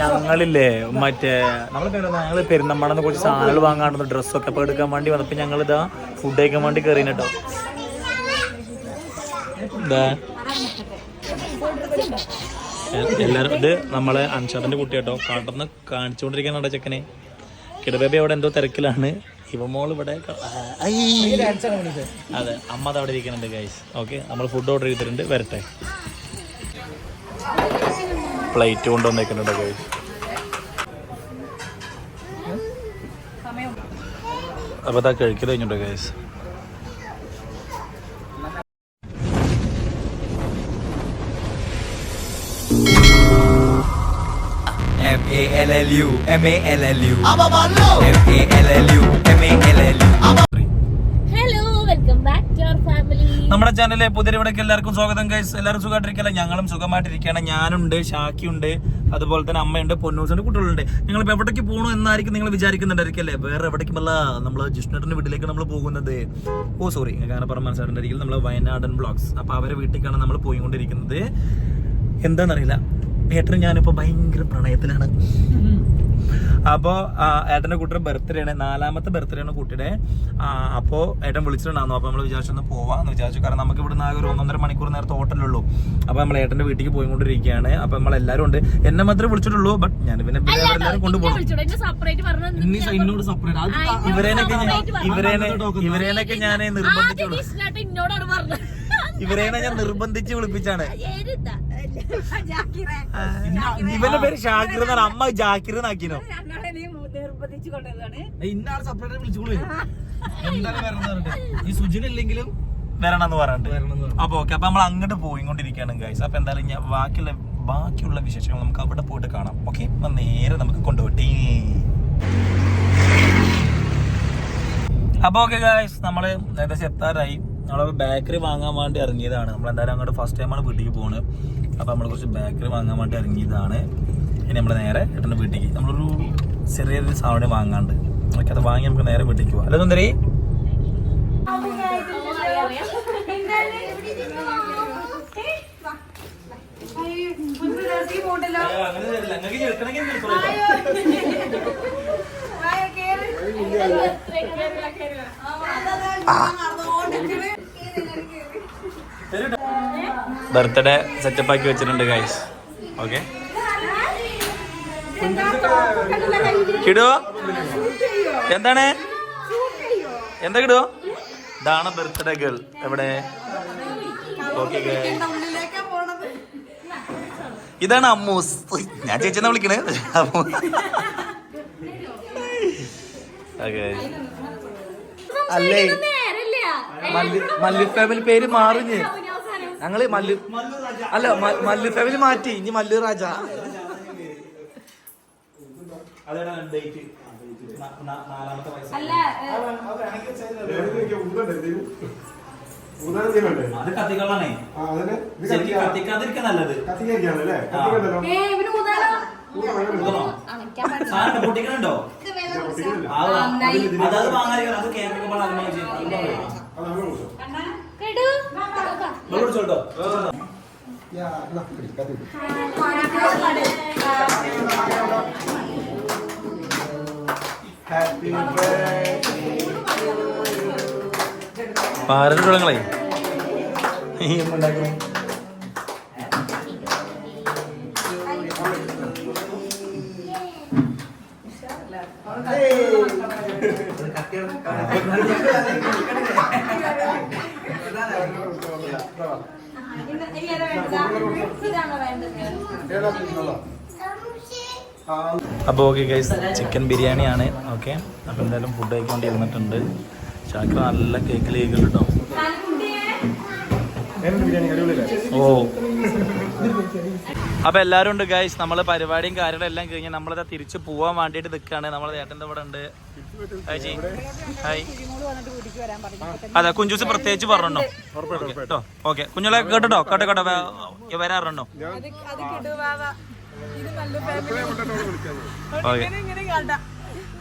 ഞങ്ങളില്ലേ മറ്റേ നമ്മൾ ഞങ്ങൾ പെരുന്നമ്മണെന്ന് കുറച്ച് സാധനങ്ങൾ വാങ്ങാണ്ട് ഡ്രസ്സൊക്കെ അപ്പോൾ എടുക്കാൻ വേണ്ടി വന്നപ്പോൾ ഇതാ ഫുഡ് കഴിക്കാൻ വേണ്ടി കയറി കേട്ടോ എല്ലാവരും ഇത് നമ്മളെ അൻഷാദിന്റെ കുട്ടി കേട്ടോ കാട്ടുന്ന കാണിച്ചുകൊണ്ടിരിക്കുന്നുണ്ടോ ചെക്കനെ. കിടബേബി അവിടെ എന്തോ തിരക്കിലാണ്. ഇവമോൾ ഇവിടെ. അതെ അമ്മ അവിടെ ഇരിക്കുന്നുണ്ട് ഗൈസ് ഓക്കെ നമ്മൾ ഫുഡ് ഓർഡർ ചെയ്തിട്ടുണ്ട്. വരട്ടെ. പ്ലേറ്റ് കൊണ്ടുവന്നേക്കുന്നുണ്ട് ഗൈസ് അപ്പോൾ അതാ കഴിക്കൽ കഴിഞ്ഞിട്ടുണ്ട് guys M A L L U M A L L U. M A L L U M A L L U hello welcome back to our family നമ്മുടെ ചാനലിലെ പുതിയവിടേക്ക് എല്ലാവർക്കും സ്വാഗതം ഗൈസ് എല്ലാവരും സുഖമായിട്ടിരിക്കല ഞങ്ങളും സുഖമായിട്ടിരിക്കുകയാണ്. ഞാനുണ്ട് ഷാക്കിയുണ്ട് അതുപോലെ തന്നെ അമ്മയുണ്ട് പൊന്നൂസുണ്ട് കുട്ടികളുണ്ട്. നിങ്ങൾ ഇപ്പോൾ എവിടേക്ക് പോകണു എന്നായിരിക്കും നിങ്ങൾ വിചാരിക്കുന്നുണ്ടായിരിക്കും അല്ലേ? വേറെ എവിടേക്കുമല്ല നമ്മൾ ജിഷ്ണുട്ടിന്റെ വീട്ടിലേക്ക് നമ്മൾ പോകുന്നത്. ഓ സോറി അങ്ങനെ പറഞ്ഞ മനസ്സിലായിട്ടുണ്ടായിരിക്കും നമ്മൾ വയനാടൻ ബ്ലോഗ്സ് അപ്പോൾ അവരെ വീട്ടിലേക്കാണ് നമ്മൾ പോയിക്കൊണ്ടിരിക്കുന്നത്. എന്താണെന്നറിയില്ല. ഏട്ടനും ഞാനിപ്പോൾ ഭയങ്കര പ്രണയത്തിലാണ്. അപ്പോൾ ഏട്ടന്റെ കുട്ടിയുടെ ബർത്ത്ഡേ ആണ്. നാലാമത്തെ ബർത്ത്ഡേ ആണ് കുട്ടിയുടെ. അപ്പോൾ ഏട്ടൻ വിളിച്ചിട്ടുണ്ടായിരുന്നു. അപ്പോൾ നമ്മൾ വിചാരിച്ചു ഒന്ന് പോവാന്ന് വിചാരിച്ചു. കാരണം നമുക്ക് ഇവിടെ ആകെ ഒരു ഒന്നൊന്നര മണിക്കൂർ നേരത്തെ ഹോട്ടലുള്ളൂ അപ്പോൾ നമ്മൾ ഏട്ടന്റെ വീട്ടിലേക്ക് പോയിക്കൊണ്ടിരിക്കുകയാണ്. അപ്പോൾ നമ്മൾ എല്ലാവരും ഉണ്ട്. എന്നെ മാത്രമേ വിളിച്ചിട്ടുള്ളൂ ബട്ട് ഞാൻ പിന്നെ എല്ലാവരും കൊണ്ടുപോകും. ഇവരേനൊക്കെ ഞാൻ ഇവരേനെ ഇവരേനൊക്കെ ഞാൻ നിർബന്ധിച്ചു ആദ്യം നിസ്ലാട്ട് എന്നോടാണ് പറഞ്ഞത്. ഇവരേനെ ഞാൻ നിർബന്ധിച്ച് വിളിപ്പിച്ചാണ്. ഇവന്റെ പേര് ഷാക്കിർ എന്നാണ്. അമ്മ ജാക്കിർ എന്നാക്കിനോ. ഇന്നാൾ സെപ്പറേറ്റ് വിളിച്ചോളൂ. എന്തായാലും വരണം. ഈ സുജിനില്ലെങ്കിലും വരണം എന്ന് പറഞ്ഞിട്ട്. അപ്പൊ ഓക്കെ അപ്പൊ നമ്മൾ അങ്ങോട്ട് പോയി പോയിക്കൊണ്ടിരിക്കുകയാണ് ഗൈസ് അപ്പൊ എന്തായാലും ഞാൻ ബാക്കിയുള്ള ബാക്കിയുള്ള വിശേഷങ്ങൾ നമുക്ക് അവിടെ പോയിട്ട് കാണാം. ഓക്കെ നേരെ നമുക്ക് കൊണ്ടുപോട്ടെ. അപ്പൊ ഓക്കെ ഗൈസ് നമ്മൾ ഏകദേശം എത്താറായി. നമ്മൾ ബേക്കറി വാങ്ങാൻ വേണ്ടി ഇറങ്ങിയതാണ്. നമ്മൾ എന്തായാലും അങ്ങോട്ട് ഫസ്റ്റ് ടൈമാണ് വീട്ടിലേക്ക് പോകുന്നത് അപ്പൊ നമ്മൾ കുറച്ച് ബേക്കറി വാങ്ങാൻ വേണ്ടി ഇറങ്ങിയതാണ്. ഇനി നമ്മൾ നേരെ ഏട്ടന്റെ വീട്ടിലേക്ക്. നമ്മളൊരു ചെറിയൊരു സാധനം വാങ്ങാണ്ട്. ഓക്കെ അത് വാങ്ങി നമുക്ക് നേരെ വീട്ടിലേക്ക് പോവാം. അല്ല സുന്ദരി? ബർത്ത്ഡേ സെറ്റപ്പ് ആക്കി വെച്ചിട്ടുണ്ട് ഗൈസ് ഓക്കെ കിടോ? എന്താണ്? എന്താ കിടോ? ഇതാണ് ബർത്ത്ഡേ ഗേൾ. എവിടെ? ഓക്കെ ഇതാണ് അമ്മൂസ്. ഞാൻ ചേച്ചിന്നാ വിളിക്കണേ. അമ്മു ഓക്കെ അല്ലേ മല്ലു ഫാമിലി പേര് മാറിഞ്ഞ്. ഞങ്ങൾ മല്ലു അല്ല മല്ലു ഫാമിലി മാറ്റി. ഇനി മല്ലു രാജ. അത് കത്തിക്കൊള്ളാണേ. കത്തിക്കാതിരിക്കാൻ നല്ലത്? സാധനം പൊട്ടിക്കണുണ്ടോ? അതത് വാങ്ങാതിരിക്കണം. അത് കേക്കൊക്കെ അങ്ങനെ ചെയ്യും. അത് പറയും. കേട്ടു വെള്ളം കുടിച്ചോട്ടോ. പാരൽ കുളങ്ങളെ ഇതാണോ വേണ്ടത് അപ്പോൾ ഓക്കെ ഗൈസ് ചിക്കൻ ബിരിയാണിയാണ് ഓക്കെ അപ്പോൾ എന്തായാലും ഫുഡ് കഴിക്കൊണ്ട് ഇരുന്നിട്ടുണ്ട് ചാക്ക നല്ല കേക്കിൽ കേട്ടോ ഓ. അപ്പൊ എല്ലാരും ഉണ്ട് ഗൈസ് നമ്മൾ പരിപാടിയും കാര്യങ്ങളും എല്ലാം കഴിഞ്ഞ് നമ്മളിതാ തിരിച്ചു പോവാൻ വേണ്ടിട്ട് നിൽക്കാണ് നമ്മളെ ഏട്ടന്റെ ഇവിടെ ഉണ്ട്. ഹായ് അതെ കുഞ്ചൂസ് പ്രത്യേകിച്ച് പറഞ്ഞോ കേട്ടോ ഓക്കെ കുഞ്ഞുങ്ങളെ കേട്ടോ കേട്ടോ കേട്ടോ. വേ- വരാറുണ്ടോ? ഓക്കെ.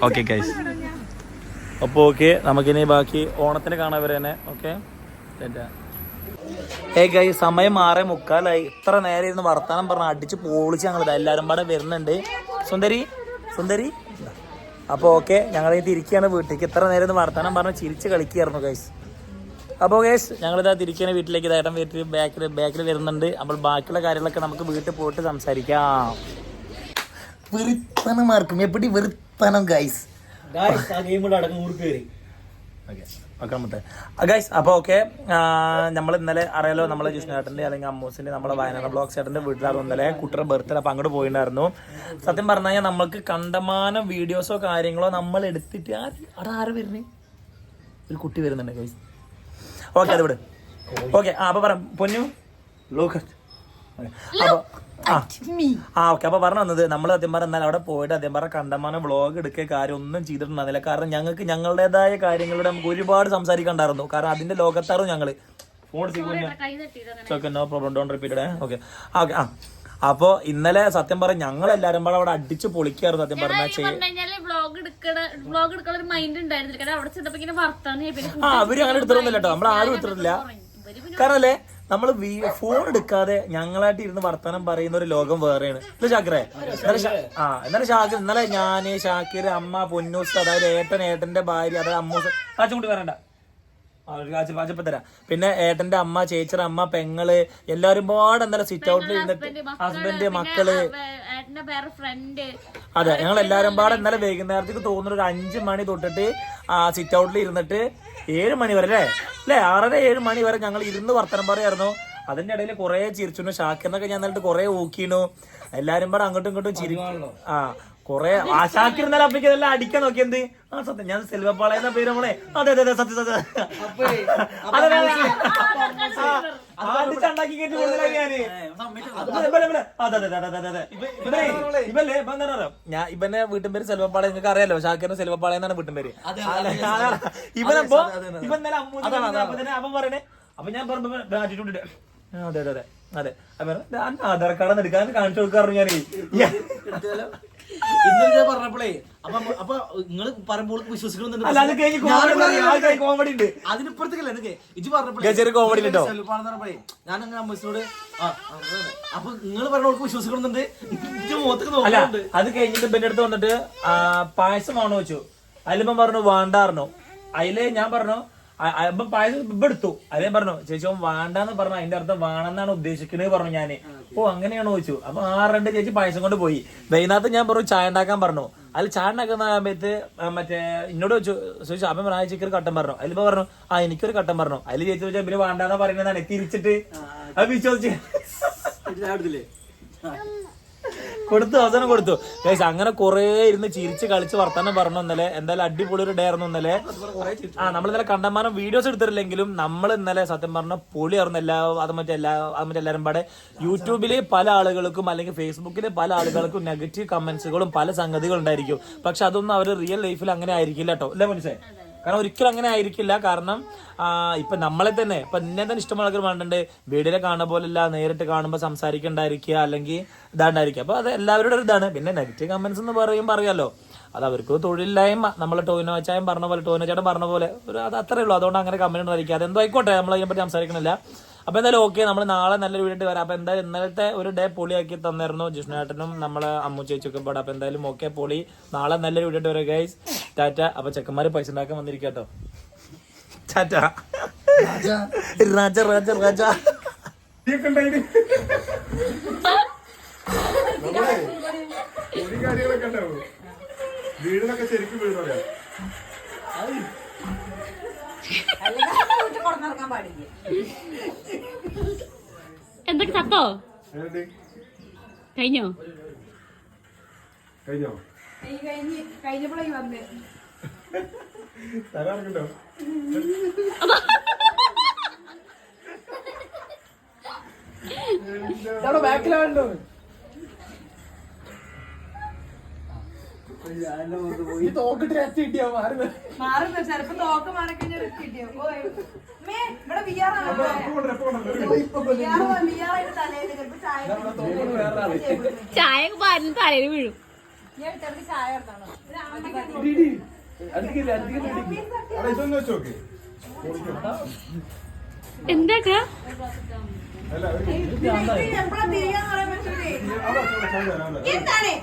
ഓക്കെ ഗൈസ് അപ്പോൾ ഓക്കെ. നമുക്കിനി ബാക്കി ഓണത്തിന് കാണാൻ വരെ തന്നെ. ഓക്കെ? ഏ ഗൈ സമയം മാറി മുക്കാലായി. ഇത്ര നേരം ഇരുന്ന് വർത്തമാനം പറഞ്ഞ അടിച്ച് പൊളിച്ച് ഞങ്ങൾ എല്ലാവരും പാടെ വരുന്നുണ്ട്. സുന്ദരി സുന്ദരി. അപ്പോൾ ഓക്കെ ഞങ്ങൾ തിരിക്കുകയാണ് വീട്ടിലേക്ക്. ഇത്ര നേരം ഇരുന്ന് വർത്താനം പറഞ്ഞ് ചിരിച്ച് കളിക്കുകയായിരുന്നു ഗൈസ് അപ്പോൾ ഗൈസ് ഞങ്ങളിതാ തിരിക്കുകയാണ് വീട്ടിലേക്ക്. ഇതായിട്ട് വീട്ടിൽ ബാക്കിൽ ബാക്കിൽ വരുന്നുണ്ട്. അപ്പോൾ ബാക്കിയുള്ള കാര്യങ്ങളൊക്കെ നമുക്ക് വീട്ടിൽ പോയിട്ട് സംസാരിക്കാം. വെറുത്തനം മാർക്കും എപ്പടി വെറുത്തനം ഗൈസ് ഗൈസ് അപ്പോൾ ഓക്കെ നമ്മൾ ഇന്നലെ അറിയാലോ നമ്മളെ ജിഷ്ണേട്ടന്റെ അല്ലെങ്കിൽ അമ്മൂസിന്റെ നമ്മളെ വയനാട് ബ്ലോക്ക് ചേട്ടന്റെ വീട്ടിലാണ് ഇന്നലെ കുട്ടിയുടെ ബർത്ത്ഡേ അപ്പം അങ്ങോട്ട് പോയിട്ടുണ്ടായിരുന്നു സത്യം പറഞ്ഞു കഴിഞ്ഞാൽ നമ്മൾക്ക് കണ്ടമാനം വീഡിയോസോ കാര്യങ്ങളോ നമ്മൾ എടുത്തിട്ട് അവിടെ ആര് വരുന്നേ? ഒരു കുട്ടി വരുന്നുണ്ട് ഗൈസ് ഓക്കെ അത് വിട്. ഓക്കെ ആ അപ്പൊ പറ പൊന്നു. അപ്പൊ ആ. ഓക്കെ അപ്പൊ പറഞ്ഞു വന്നത് നമ്മൾ സത്യം പറഞ്ഞ എന്നാൽ അവിടെ പോയിട്ട് സത്യം പറഞ്ഞ കണ്ടമാനം വ്ളോഗ് എടുക്കുക കാര്യം ഒന്നും ചെയ്തിട്ടുണ്ടായിരുന്നില്ല. കാരണം ഞങ്ങൾക്ക് ഞങ്ങളുടേതായ കാര്യങ്ങളുടെ നമുക്ക് ഒരുപാട് സംസാരിക്കണ്ടായിരുന്നു കാരണം അതിന്റെ ലോകത്താറും ഞങ്ങൾ. Phone okay no problem don repeated okay okay ആ അപ്പോ ഇന്നലെ സത്യം പറഞ്ഞ ഞങ്ങൾ എല്ലാരും പാടെ അവിടെ അടിച്ച് പൊളിക്കായിരുന്നു സത്യം പറഞ്ഞാൽ ആ അവർ അങ്ങനെ എടുത്തിട്ടൊന്നുമില്ല കേട്ടോ. നമ്മൾ ആരും എടുത്തിട്ടില്ല കാരണം അല്ലേ? നമ്മൾ ഫോൺ എടുക്കാതെ ഞങ്ങളായിട്ട് ഇരുന്ന് വർത്തമാനം പറയുന്ന ഒരു ലോകം വേറെയാണ്. ഇല്ല ഷാ- ആ എന്നാലും ഷാക്കിർ ഇന്നലെ ഞാൻ ഷാക്കിർ അമ്മ പൊന്നൂസ് അതായത് ഏട്ടൻ ഏട്ടന്റെ ഭാര്യ അതായത് അമ്മൂസ് കാച്ചും കൂടി വരണ്ട. തരാം. പിന്നെ ഏട്ടന്റെ അമ്മ ചേച്ചിയുടെ അമ്മ പെങ്ങൾ എല്ലാരും ഒരുപാട് എന്തായാലും സിറ്റ് ഔട്ടിൽ ഇരുന്നിട്ട് ഹസ്ബൻഡ് മക്കൾ ഏട്ടന്റെ വേറെ ഫ്രണ്ട് അതെ ഞങ്ങൾ എല്ലാരും പാടെ ഇന്നലെ വൈകുന്നേരത്തേക്ക് തോന്നുന്ന ഒരു അഞ്ചു മണി തൊട്ടിട്ട് ആ സിറ്റ് ഔട്ടിൽ ഇരുന്നിട്ട് ഏഴ് മണി വരെ അല്ലേ? അല്ലേ? ആറര ഏഴ് മണി വരെ ഞങ്ങൾ ഇരുന്ന് വർത്തനം പറയായിരുന്നു. അതിന്റെ ഇടയിൽ കുറെ ചിരിച്ചു. ഷാക്കിറിനൊക്കെ ഞാൻ എന്നിട്ട് കുറെ ഊക്കിനു എല്ലാരും പാടെ അങ്ങോട്ടും ഇങ്ങോട്ടും ചിരി ആ കുറെ ആ ഷാക്കിർ ഇന്നലെ അപ്പയ്ക്ക് ഇതെല്ലാം അടിക്കാൻ നോക്കി എന്ത് ആ സത്യം ഞാൻ സെൽവപ്പാള എന്ന പേര് നമ്മളെ അതെ അതെ അതെ സത്യം സത്യം അതെ, അടിച്ചുണ്ടാക്കി ഞാൻ ഇവനെ, ഇവനെ, ഇവനെ. അതെ, അതെ, അതെ, അതെ, അതെ. ഇവനെ, ഇവല്ലേ, ഇവൻ എന്താ അറിയോ? ഞാൻ ഇവനെ വീട്ടും പേര് സെൽവപ്പാള നിങ്ങൾക്ക് അറിയാലോ ഷാക്കിറിന് സെൽവപ്പാള എന്നാണ് വീട്ടും പേര് ഇവനപ്പോ ഇവൻ പറയണേ അപ്പൊ ഞാൻ പറഞ്ഞു ആറ്റിറ്റ്യൂഡ് ഇട്ട്. അതെ അതെ അതെ അതെ അപ്പൊ പറഞ്ഞു, "ദാ, അന്ന് ആധാർ കാർഡ് എടുക്കാൻ കാണിച്ചു കൊടുക്കാറുണ്ട് ഞാൻ ഇന്നലെ പറഞ്ഞപ്പോഴേ അപ്പൊ അപ്പൊ നിങ്ങൾ പറയുമ്പോൾ വിശ്വസിക്കണമെന്നുണ്ട്. കോമഡി ഉണ്ട് അതിനിപ്പുറത്തേക്കല്ല എനിക്ക് ഇജ് പറഞ്ഞപ്പോഴേ ഞാൻ അങ്ങനെ അമ്മസിനോട് അപ്പൊ നിങ്ങൾ പറഞ്ഞവർക്ക് വിശ്വസിക്കണമെന്നുണ്ട്. ഇജ്ജ് മുഖത്തേക്ക് നോക്കുന്നുണ്ട് അത് കഴിഞ്ഞിട്ട് പിന്നെ അടുത്ത് വന്നിട്ട് ആ, പായസം ആണോ വെച്ചു അതിലിപ്പം പറഞ്ഞു വേണ്ടായിരുന്നു അതിൽ ഞാൻ പറഞ്ഞു ഇപ്പം പായസം ഇപ്പം എടുത്തു. അതേ പറഞ്ഞു ചേച്ചി വേണ്ടാന്ന് പറഞ്ഞു. അതിന്റെ അർത്ഥം വേണമെന്നാണ് ഉദ്ദേശിക്കുന്നത് പറഞ്ഞു ഞാൻ. ഓ അങ്ങനെയാണോ ചോദിച്ചു. അപ്പൊ ആ രണ്ട് ചേച്ചി പായസം കൊണ്ട് പോയി. വൈകുന്നേരത്ത് ഞാൻ പറഞ്ഞു ചായ ഉണ്ടാക്കാൻ പറഞ്ഞു. അതിൽ ചായ ഉണ്ടാക്കുന്ന സമയത്ത് മറ്റേ എന്നോട് ചോദിച്ചു ചോദിച്ചു അപ്പം പറഞ്ഞു ആ ചേച്ചിക്ക് ഒരു കട്ടൻ പറഞ്ഞു? അതിലിപ്പോ പറഞ്ഞു ആ എനിക്കൊരു കട്ടൻ പറഞ്ഞു? അതിൽ ചേച്ചി ചോദിച്ചാൽ ഇവർ വേണ്ടാന്ന് പറയുന്നതാണ്. തിരിച്ചിട്ട് അത് വിശ്വസിച്ച്. കൊടുത്തു അവസാനം കൊടുത്തു. ഗൈസ് അങ്ങനെ കുറെ ഇരുന്ന് ചിരിച്ച് കളിച്ച് വർത്താനം പറഞ്ഞു ഇന്നലെ. എന്തായാലും അടിപൊളി ഒരു ഡേ ആയിരുന്നു ഇന്നലെ. ആ നമ്മൾ ഇന്നലെ കണ്ടമാനം വീഡിയോസ് എടുത്തിട്ടില്ലെങ്കിലും നമ്മൾ ഇന്നലെ സത്യം പറഞ്ഞ പൊളി ആയിരുന്നു എല്ലാ അത് മറ്റേ എല്ലാ അത് മറ്റേ എല്ലാവരും പാടെ. യൂട്യൂബിൽ പല ആളുകൾക്കും അല്ലെങ്കിൽ ഫേസ്ബുക്കിൽ പല ആളുകൾക്കും നെഗറ്റീവ് കമന്റ്സുകളും പല സംഗതികളും ഉണ്ടായിരിക്കും. പക്ഷെ അതൊന്നും അവർ റിയൽ ലൈഫിൽ അങ്ങനെ ആയിരിക്കില്ല കേട്ടോ അല്ലേ മനസ്സിലായി? കാരണം ഒരിക്കലും അങ്ങനെ ആയിരിക്കില്ല. കാരണം ഇപ്പം നമ്മളെ തന്നെ ഇപ്പൊ നിന്നെ തന്നെ ഇഷ്ടമുള്ള ആൾക്കാർ വീഡിയോയിലെ കാണുന്ന പോലെയല്ല നേരിട്ട് കാണുമ്പോൾ സംസാരിക്കണ്ടായിരിക്കുക അല്ലെങ്കിൽ ഇതാണ്ടായിരിക്കുക. അപ്പോൾ അത് എല്ലാവരുടെ ഒരു ഇതാണ്. പിന്നെ നെഗറ്റീവ് കമന്റ്സ് എന്ന് പറയും പറയാമല്ലോ അത് അവർക്ക് തൊഴിലില്ലായ്മ. നമ്മൾ ടോയിനോ പറഞ്ഞ പോലെ ടോയിനോ ചേട്ടൻ പറഞ്ഞ പോലെ ഒരു അത് അത്രേ ഉള്ളൂ. അതുകൊണ്ട് അങ്ങനെ കമന്റ് ഉണ്ടായിരിക്കുക അതെന്തോ ആയിക്കോട്ടെ നമ്മൾ അതിനെപ്പറ്റി സംസാരിക്കണില്ല. അപ്പൊ എന്തായാലും ഓക്കെ നമ്മൾ നാളെ നല്ലൊരു വീഡിയോ വരാം. അപ്പൊ എന്തായാലും ഇന്നലത്തെ ഒരു ഡേ പൊളിയാക്കി തന്നായിരുന്നു ജിഷ്ണുനാട്ടനും നമ്മളെ അമ്മു ചേച്ചിയൊക്കെ പാടെ. അപ്പൊ എന്തായാലും ഓക്കെ പൊളി. നാളെ നല്ലൊരു വീഡിയോ വരാം ഗൈസ് ടാറ്റ അപ്പൊ ചെക്കന്മാര് പൈസ ഉണ്ടാക്കാൻ വന്നിരിക്കാട്ടോ ടാറ്റ രാജ രാജ രാജ ഒരു കാര്യങ്ങളൊക്കെ ഉണ്ടാവും വീടിനൊക്കെ ശരിക്കും വീട് പാടില്ല? എന്തൊക്കെ ചത്തോ? കഴിഞ്ഞോ? കഴിഞ്ഞോ? കഴിഞ്ഞോ തരാറുണ്ടോ? ബാക്കിലാണല്ലോ. ഈ തോക്കിട്ട് രസം കിട്ടിയാ മാറുന്നത് മാറുന്നു ചെലപ്പോ തോക്ക് മാറിക്കഴിഞ്ഞാൽ കിട്ടിയോ ഓയ് മേ ഇവിടെ വിയാറാണ് വിയാറായിട്ട് തലയിൽ ചിലപ്പോ ചായ പാലിന് തലയിൽ വീഴും. ചായ എന്താക്കാ എന്താണ്?